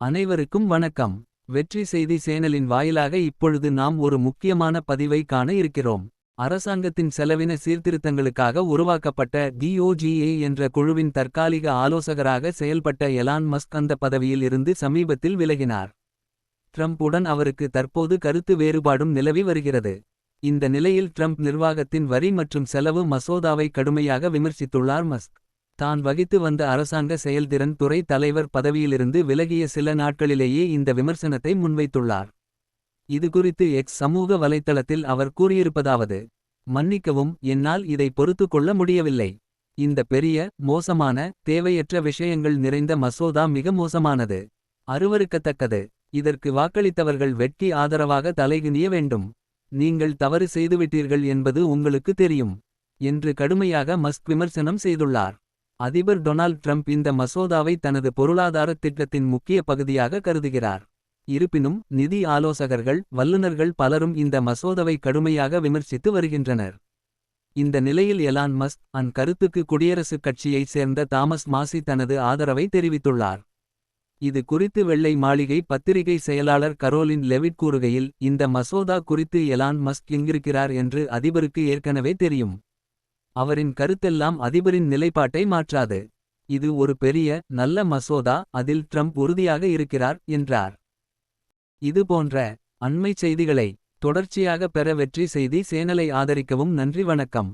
அனைவருக்கும் வணக்கம். வெற்றி செய்தி சேனலின் வாயிலாக இப்பொழுது நாம் ஒரு முக்கியமான பதிவை காண இருக்கிறோம். அரசாங்கத்தின் செலவின சீர்திருத்தங்களுக்காக உருவாக்கப்பட்ட டிஓஜிஏ என்ற குழுவின் தற்காலிக ஆலோசகராக செயல்பட்ட எலான் மஸ்க் அந்த பதவியில் இருந்து சமீபத்தில் விலகினார். ட்ரம்ப் உடன் அவருக்கு தற்போது கருத்து வேறுபாடும் நிலவி வருகிறது. இந்த நிலையில் ட்ரம்ப் நிர்வாகத்தின் வரி மற்றும் செலவு மசோதாவை கடுமையாக விமர்சித்துள்ளார் மஸ்க். தான் வகித்து வந்த அரசாங்க செயல்திறன் துறை தலைவர் பதவியிலிருந்து விலகிய சில நாட்களிலேயே இந்த விமர்சனத்தை முன்வைத்துள்ளார். இதுகுறித்து எக்ஸ் சமூக வலைத்தளத்தில் அவர் கூறியிருப்பதாவது மன்னிக்கவும் என்னால் இதை பொறுத்து கொள்ள முடியவில்லை. இந்த பெரிய மோசமான தேவையற்ற விஷயங்கள் நிறைந்த மசோதா மிக மோசமானது. அருவருக்கத்தக்கது. இதற்கு வாக்களித்தவர்கள் வெட்கி ஆதரவாக தலைகுனிய வேண்டும். நீங்கள் தவறு செய்துவிட்டீர்கள் என்பது உங்களுக்கு தெரியும் என்று கடுமையாக மஸ்க் விமர்சனம் செய்துள்ளார். அதிபர் டொனால்ட் ட்ரம்ப் இந்த மசோதாவை தனது பொருளாதார திட்டத்தின் முக்கிய பகுதியாக கருதுகிறார். இருப்பினும் நிதி ஆலோசகர்கள் வல்லுநர்கள் பலரும் இந்த மசோதாவை கடுமையாக விமர்சித்து வருகின்றனர். இந்த நிலையில் எலான் மஸ்க் அன் கருத்துக்கு குடியரசுக் கட்சியைச் சேர்ந்த தாமஸ் மாசி தனது ஆதரவை தெரிவித்துள்ளார். இது குறித்து வெள்ளை மாளிகை பத்திரிகை செயலாளர் கரோலின் லெவிட் கூறுகையில் இந்த மசோதா குறித்து எலான் மஸ்க் எங்கிருக்கிறார் என்று அதிபருக்கு ஏற்கனவே தெரியும். அவரின் கருத்தெல்லாம் அதிபரின் நிலைப்பாட்டை மாற்றாது. இது ஒரு பெரிய நல்ல மசோதா அதில் ட்ரம்ப் உறுதியாக இருக்கிறார் என்றார். இது போன்ற அண்மைச் செய்திகளை தொடர்ச்சியாக பெற வெற்றி செய்தி சேனலை ஆதரிக்கவும் நன்றி வணக்கம்.